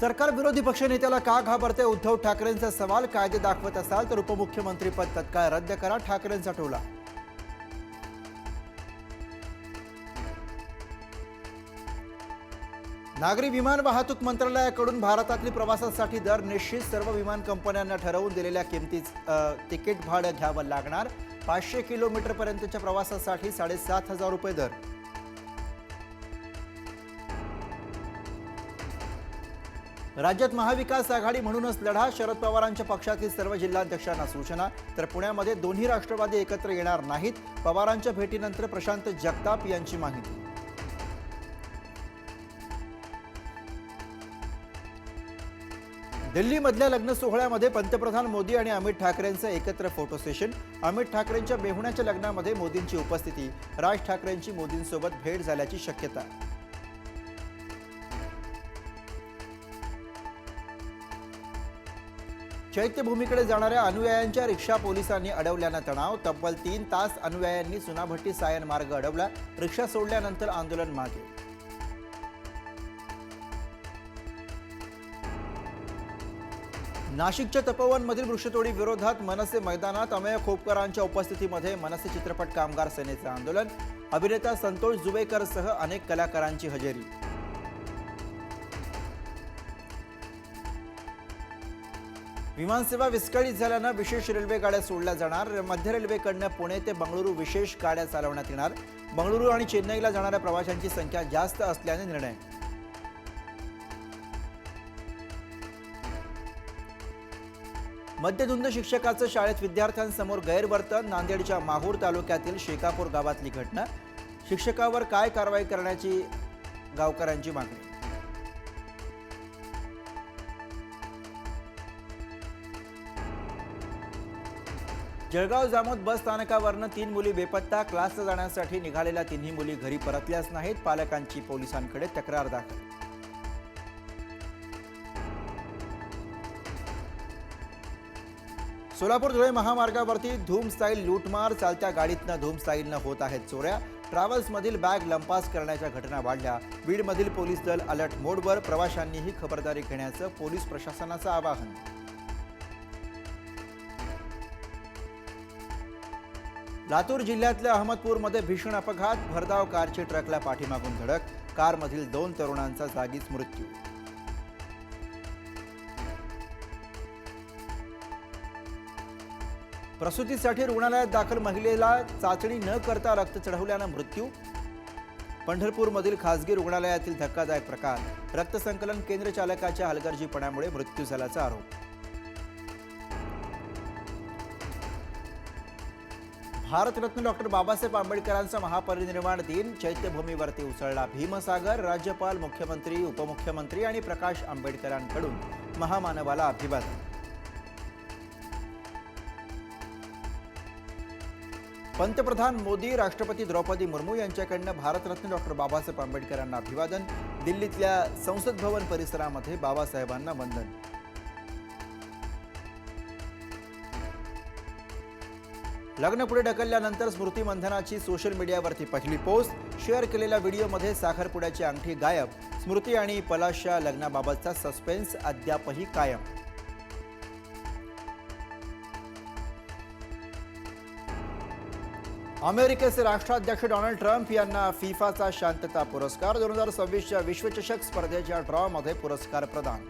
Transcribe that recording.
सरकार विरोधी पक्षनेत्याला का घाबरते? उद्धव ठाकरेंचा सवाल कायदे दाखवत असाल तर उपमुख्यमंत्रीपद तत्काळ रद्द करा ठाकरेंचा टोला. नागरी विमान वाहतूक मंत्रालयाकडून भारतातली प्रवासासाठी दर निश्चित सर्व विमान कंपन्यांना ठरवून दिलेल्या किमती तिकीट भाडं घ्यावं लागणार. पाचशे किलोमीटर पर्यंतच्या प्रवासासाठी साडेसात हजार रुपये दर. राज्यात महाविकास आघाडी म्हणूनच लढा शरद पवारांच्या पक्षातील सर्व जिल्हाध्यक्षांना सूचना. तर पुण्यामध्ये दोन्ही राष्ट्रवादी एकत्र येणार नाहीत. पवारांच्या भेटीनंतर प्रशांत जगताप यांची माहिती. दिल्लीमधल्या लग्न सोहळ्यामध्ये पंतप्रधान मोदी आणि अमित ठाकरेंचं एकत्र फोटो सेशन. अमित ठाकरेंच्या मेहुण्याच्या लग्नामध्ये मोदींची उपस्थिती. राज ठाकरेंची मोदींसोबत भेट झाल्याची शक्यता. चैत्यभूमीकडे जाणाऱ्या अनुयायांच्या रिक्षा पोलिसांनी अडवल्यानं तणाव. तब्बल तीन तास अनुयायांनी सुनाभट्टी सायन मार्ग अडवला. रिक्षा सोडल्यानंतर आंदोलन मागे. नाशिकच्या तपोवनमधील वृक्षतोडी विरोधात मनसे मैदानात अमेय खोपकरांच्या उपस्थितीमध्ये मनसे चित्रपट कामगार सेनेचं आंदोलन. अभिनेता संतोष जुवेकरसह अनेक कलाकारांची हजेरी. विमानसेवा विस्कळीत झाल्यानं विशेष रेल्वे गाड्या सोडल्या जाणार. मध्य रेल्वेकडनं पुणे ते बंगळुरू विशेष गाड्या चालवण्यात येणार. बंगळुरू आणि चेन्नईला जाणाऱ्या प्रवाशांची संख्या जास्त असल्याने निर्णय. मद्यधुंद शिक्षकाचं शाळेत विद्यार्थ्यांसमोर गैरवर्तन नांदेडच्या माहूर तालुक्यातील शेकापूर गावातली घटना. शिक्षकावर काय कारवाई करण्याची गावकऱ्यांची मागणी? जळगाव जामोद बस स्थानकावरनं तीन मुली बेपत्ता क्लासला जाण्यासाठी निघालेल्या तिन्ही मुली घरी परतल्याच नाहीत पालकांची पोलिसांकडे तक्रार दाखल. सोलापूर धुळे महामार्गावरती धूम स्टाईल लूटमार चालत्या गाडीतनं धूम स्टाईलनं होत आहेत चोऱ्या. ट्रॅव्हल्समधील बॅग लंपास करण्याच्या घटना वाढल्या. बीडमधील पोलीस दल अलर्ट मोडवर प्रवाशांनीही खबरदारी घेण्याचं पोलीस प्रशासनाचं आवाहन. लातूर जिल्ह्यातल्या अहमदपूरमध्ये भीषण अपघात. भरधाव कारची ट्रकला पाठीमागून धडक. कारमधील दोन तरुणांचा जागीच मृत्यू. प्रसूतीसाठी रुग्णालयात दाखल महिलेला चाचणी न करता रक्त चढवल्यानं मृत्यू. पंढरपूरमधील खासगी रुग्णालयातील धक्कादायक प्रकार. रक्तसंकलन केंद्र चालकाच्या हलगर्जीपणामुळे मृत्यू झाल्याचा आरोप. भारतरत्न डॉक्टर बाबासाहेब आंबेडकरांचा महापरिनिर्वाण दिन चैत्यभूमीवरती उसळला. भीमसागर राज्यपाल मुख्यमंत्री उपमुख्यमंत्री आणि प्रकाश आंबेडकरांकडून महामानवाला अभिवादन. पंतप्रधान मोदी राष्ट्रपती द्रौपदी मुर्मू यांच्याकडनं भारतरत्न डॉक्टर बाबासाहेब आंबेडकरांना अभिवादन. दिल्लीतल्या संसद भवन परिसरामध्ये बाबासाहेबांना वंदन. लग्न पुढे ढकलल्यानंतर स्मृती मंधनाची सोशल मीडियावरती पहिली पोस्ट शेअर केलेल्या व्हिडिओमध्ये साखरपुड्याची अंगठी गायब. स्मृती आणि पलाशच्या लग्नाबाबतचा सस्पेन्स अद्यापही कायम. अमेरिकेचे राष्ट्राध्यक्ष डोनाल्ड ट्रम्प यांना फिफाचा शांतता पुरस्कार दोन हजार सव्वीसच्या विश्वचषक स्पर्धेच्या ड्रॉमध्ये पुरस्कार प्रदान.